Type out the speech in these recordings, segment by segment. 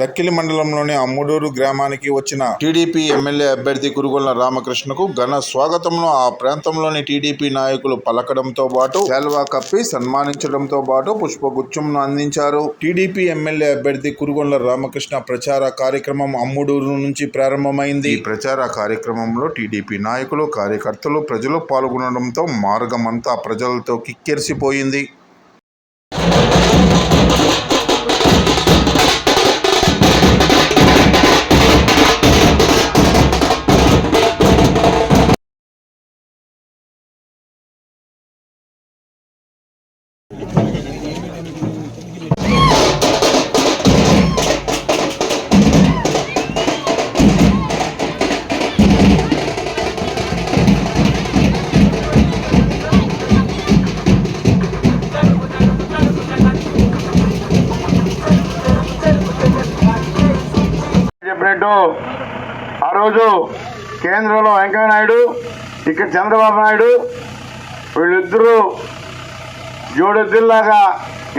Dakkili మండలంలోని అమ్ముడూరు గ్రామానికి వచ్చిన టీడీపీ ఎమ్మెల్యే అభ్యర్థి కురుగొల్ల రామకృష్ణకు ఘన స్వాగతంలో ఆ ప్రాంతంలోని టీడీపీ నాయకులు పలకడంతో పాటు శాల్వా కప్పి సన్మానించడంతో పాటు పుష్పగుచ్చంను అందించారు. టీడీపీ ఎమ్మెల్యే అభ్యర్థి కురుగొల్ల రామకృష్ణ ప్రచార కార్యక్రమం అమ్ముడూరు నుంచి ప్రారంభమైంది. ఈ ప్రచార కార్యక్రమంలో టీడీపీ నాయకులు కార్యకర్తలు ప్రజలు పాల్గొనడంతో మార్గమంతా ప్రజలతో కిక్కెరిసిపోయింది. ఆ రోజు కేంద్రంలో వెంకయ్య నాయుడు ఇక్కడ చంద్రబాబు నాయుడు వీళ్ళిద్దరూ జోడెద్దుల్లాగా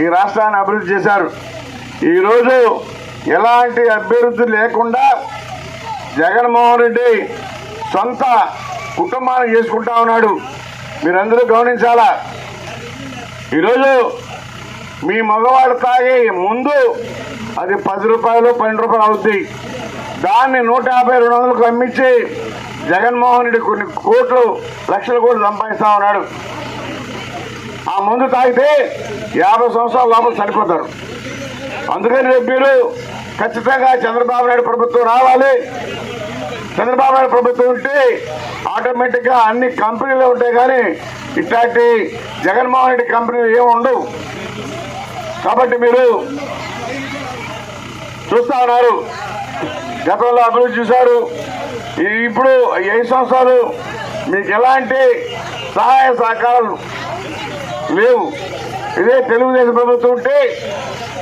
ఈ రాష్ట్రాన్ని అభివృద్ధి చేశారు. ఈరోజు ఎలాంటి అభివృద్ధి లేకుండా జగన్మోహన్ రెడ్డి సొంత కుటుంబాన్ని చేసుకుంటా ఉన్నాడు. మీరందరూ గమనించాలా? ఈరోజు మీ మగవాడు తాగి ముందు అది పది రూపాయలు పన్నెండు రూపాయలు అవుతాయి దాన్ని నూట యాభై రెండు వందలకు అమ్మించి జగన్మోహన్ రెడ్డి కొన్ని కోట్లు లక్షల కోట్లు సంపాదిస్తా ఉన్నాడు. ఆ మందు తాగితే యాభై సంవత్సరాల లోపల చనిపోతారు. అందుకని రేపు మీరు ఖచ్చితంగా చంద్రబాబు నాయుడు ప్రభుత్వం రావాలి. చంద్రబాబు నాయుడు ప్రభుత్వం ఉంటే ఆటోమేటిక్గా అన్ని కంపెనీలు ఉంటాయి కానీ ఇట్లాంటి జగన్మోహన్ రెడ్డి కంపెనీలు ఏమి ఉండవు. కాబట్టి మీరు చూస్తా ఉన్నారు. గతంలో అభివృద్ధి చూశారు. ఇప్పుడు ఐదు సంవత్సరాలు మీకు ఎలాంటి సహాయ సహకారాలు లేవు. ఇదే తెలుగుదేశం ప్రభుత్వం ఉంటే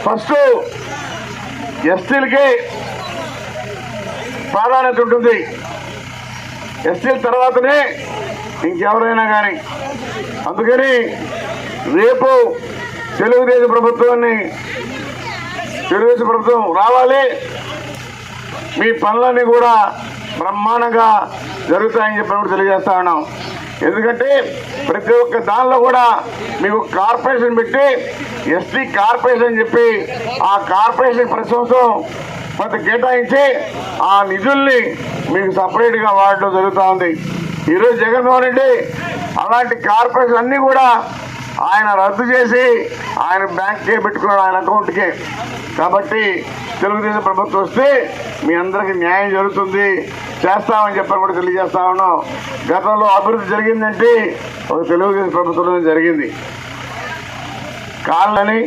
ఫస్ట్ ఎస్టీలకి ప్రాధాన్యత ఉంటుంది. ఎస్టీల తర్వాతనే ఇంకెవరైనా కానీ. అందుకని రేపు తెలుగుదేశం ప్రభుత్వాన్ని తెలుగుదేశం ప్రభుత్వం రావాలి. మీ పనులన్నీ కూడా బ్రహ్మాండంగా జరుగుతాయని చెప్పి కూడా తెలియజేస్తా ఉన్నాం. ఎందుకంటే ప్రతి ఒక్క దానిలో కూడా మీకు కార్పొరేషన్ పెట్టి ఎస్టీ కార్పొరేషన్ చెప్పి ఆ కార్పొరేషన్ ప్రతి సంవత్సరం కొంత కేటాయించి ఆ నిధుల్ని మీకు సపరేట్గా వాడడం జరుగుతూ ఉంది. ఈరోజు జగన్మోహన్ రెడ్డి అలాంటి కార్పొరేషన్ అన్నీ కూడా ఆయన రద్దు చేసి ఆయన బ్యాంక్కే పెట్టుకున్నాడు ఆయన అకౌంట్కే. కాబట్టి తెలుగుదేశం ప్రభుత్వం వస్తే మీ అందరికీ న్యాయం జరుగుతుంది. చేస్తామని చెప్పని కూడా తెలియజేస్తా ఉన్నాం. గతంలో అభివృద్ధి జరిగిందంటే ఒక తెలుగుదేశం ప్రభుత్వంలో జరిగింది. కాళ్ళని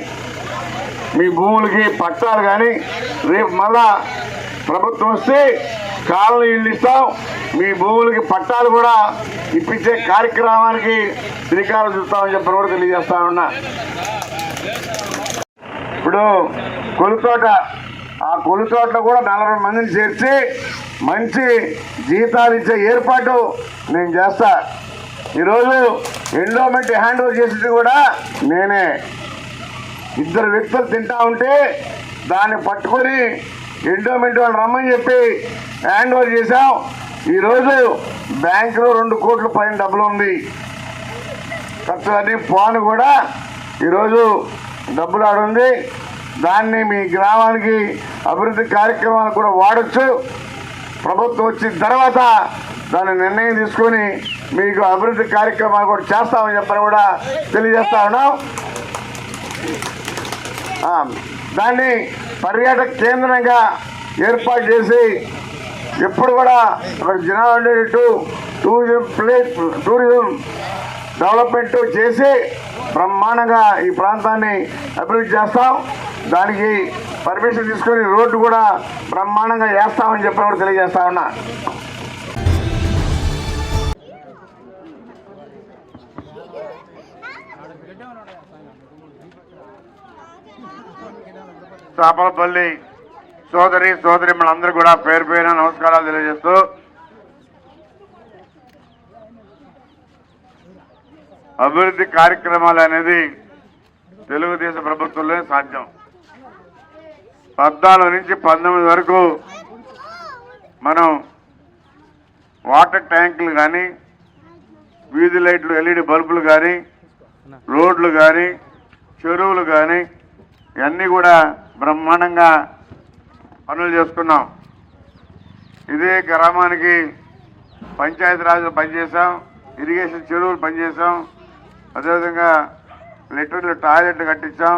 మీ భూములకి పట్టాలు కానీ రేపు మళ్ళా ప్రభుత్వం వస్తే కాళ్ళని ఇల్లు ఇస్తాం. మీ భూములకి పట్టాలు కూడా ఇప్పించే కార్యక్రమానికి శ్రీకారం చూస్తామని చెప్పని కూడా తెలియజేస్తా ఉన్నా. ఇప్పుడు కొలుతోట ఆ కొలుతోటలో కూడా నలభై మందిని చేర్చి మంచి జీతాలు ఇచ్చే ఏర్పాటు నేను చేస్తా. ఈరోజు ఎండోమెంట్ హ్యాండ్ ఓవర్ చేసేది కూడా నేనే. ఇద్దరు వ్యక్తులు తింటా ఉంటే దాన్ని పట్టుకొని ఎండోమెంట్ వాళ్ళు రమ్మని చెప్పి హ్యాండ్ ఓవర్ చేశాం. ఈరోజు బ్యాంకులో రెండు కోట్ల పైన డబ్బులు ఉంది. ఖర్చులన్నీ ఫోన్ కూడా ఈరోజు డబ్బులు ఆడుంది. దాన్ని మీ గ్రామానికి అభివృద్ధి కార్యక్రమాలు కూడా వాడచ్చు. ప్రభుత్వం వచ్చిన తర్వాత దాని నిర్ణయం తీసుకొని మీకు అభివృద్ధి కార్యక్రమాలు కూడా చేస్తామని చెప్పని కూడా తెలియజేస్తా ఉన్నాం. దాన్ని పర్యాటక కేంద్రంగా ఏర్పాటు చేసి ఎప్పుడు కూడా జనాలు ఉండేటట్టు టూరిజం ప్లేస్ టూరిజం డెవలప్మెంట్ చేసి బ్రహ్మాండంగా ఈ ప్రాంతాన్ని అభివృద్ధి చేస్తాం. దానికి పర్మిషన్ తీసుకొని రోడ్డు కూడా బ్రహ్మాండంగా వేస్తామని చెప్పి కూడా తెలియజేస్తా ఉన్నా. చాపలపల్లి సోదరి సోదరి మనందరూ కూడా పేరు పేరున నమస్కారాలు తెలియజేస్తూ అభివృద్ధి కార్యక్రమాలు అనేది తెలుగుదేశం ప్రభుత్వంలో సాధ్యం. పద్నాలుగు నుంచి పంతొమ్మిది వరకు మనం వాటర్ ట్యాంకులు కానీ వీధి లైట్లు ఎల్ఈడి బల్బులు కానీ రోడ్లు కానీ చెరువులు కానీ ఇవన్నీ కూడా బ్రహ్మాండంగా పనులు చేసుకున్నాం ఇదే గ్రామానికి పంచాయతీరాజులు పనిచేసాం ఇరిగేషన్ చెరువులు పనిచేసాం అదేవిధంగా లెటర్లు టాయిలెట్లు కట్టించాం.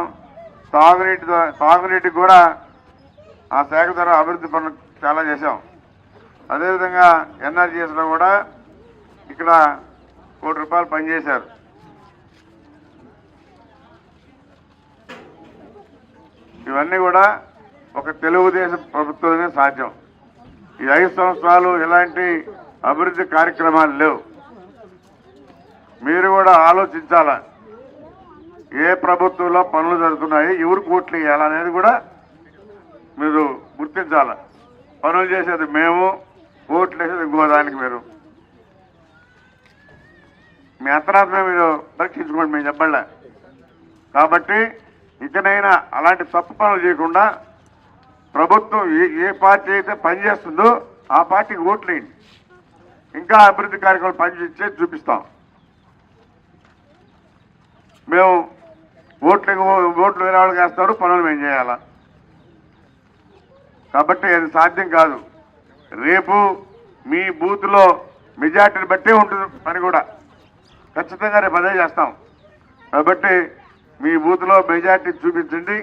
తాగునీటి తాగునీటికి కూడా ఆ శాఖ ద్వారా అభివృద్ధి పనులు చాలా చేశాం. అదేవిధంగా ఎన్ఆర్జీఎస్లో కూడా ఇక్కడ కోటి రూపాయలు పనిచేశారు. ఇవన్నీ కూడా ఒక తెలుగుదేశం ప్రభుత్వమే సాధ్యం. ఈ ఐదు సంవత్సరాలు ఇలాంటి అభివృద్ధి కార్యక్రమాలు లేవు. మీరు కూడా ఆలోచించాల? ఏ ప్రభుత్వంలో పనులు జరుగుతున్నాయి ఎవరు ఓట్లు వేయాలనేది కూడా మీరు గుర్తించాల? పనులు చేసేది మేము ఓట్లు వేసేది ఇంకో దానికి మీరు మీ అంతరాత్మ మీరు పరీక్షించుకోండి మేము చెప్పలే? కాబట్టి ఇకనైనా అలాంటి తప్పు పనులు చేయకుండా ప్రభుత్వం ఏ ఏ పార్టీ అయితే పనిచేస్తుందో ఆ పార్టీకి ఓట్లేయండి ఇంకా అభివృద్ధి కార్యక్రమాలు పనిచేసి చూపిస్తాం. మేము ఓట్లు ఓట్లు వేరే వాళ్ళకి వేస్తారు పనులు మేము చేయాలా? కాబట్టి అది సాధ్యం కాదు. రేపు మీ బూత్లో మెజార్టీని బట్టే ఉంటుంది పని కూడా. ఖచ్చితంగా రేపు అదే చేస్తాం. కాబట్టి మీ బూత్లో మెజార్టీ చూపించండి.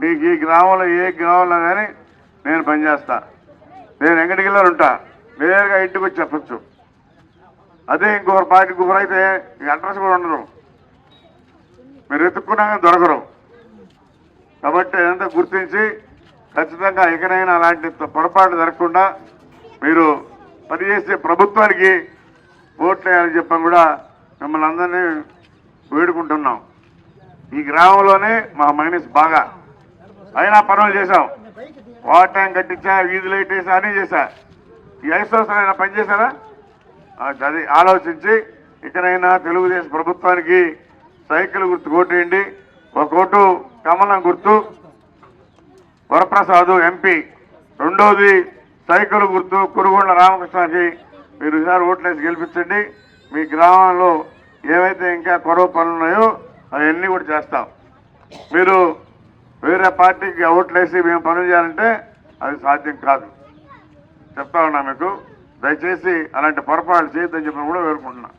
మీకు ఈ గ్రామంలో ఏ గ్రామంలో కానీ నేను పనిచేస్తా. నేను వెంకటగిరిలో ఉంటా. నేరుగా ఇంటికి వచ్చి చెప్పచ్చు. అదే ఇంకొకరు పార్టీ ఇంకొకరు ఈ అడ్రస్ కూడా ఉండరు మీరు ఎత్తుక్కున్నా దొరకరు. కాబట్టి అదంతా గుర్తించి ఖచ్చితంగా ఇకనైనా అలాంటి పొరపాటు జరగకుండా మీరు పనిచేసే ప్రభుత్వానికి ఓట్లు వేయాలని చెప్పని కూడా మిమ్మల్ని అందరినీ వేడుకుంటున్నాం. ఈ గ్రామంలోనే మా మైనస్ బాగా. అయినా పనులు చేశాం. వాటర్ ట్యాంక్ కట్టించా వీధి లైట్ వేసా అన్నీ చేశా. ఈ ఐదు సంవత్సరాలు అయినా పనిచేశారా అది ఆలోచించి ఇకనైనా తెలుగుదేశం ప్రభుత్వానికి సైకిల్ గుర్తు కోటేయండి ఒక ఓటు కమలం గుర్తు. వరప్రసాద్ ఎంపీ. రెండోది సైకిల్ గుర్తు కురుగొండ రామకృష్ణకి మీరు ఈసారి ఓట్లేసి గెలిపించండి. మీ గ్రామంలో ఏవైతే ఇంకా కొరవ పనులు ఉన్నాయో అవన్నీ కూడా చేస్తాం. మీరు వేరే పార్టీకి ఓట్లేసి మేము పనులు చేయాలంటే అది సాధ్యం కాదు. చెప్తా ఉన్నా మీకు. దయచేసి అలాంటి పొరపాటు చేయొద్దని చెప్పి కూడా వేడుకుంటున్నాను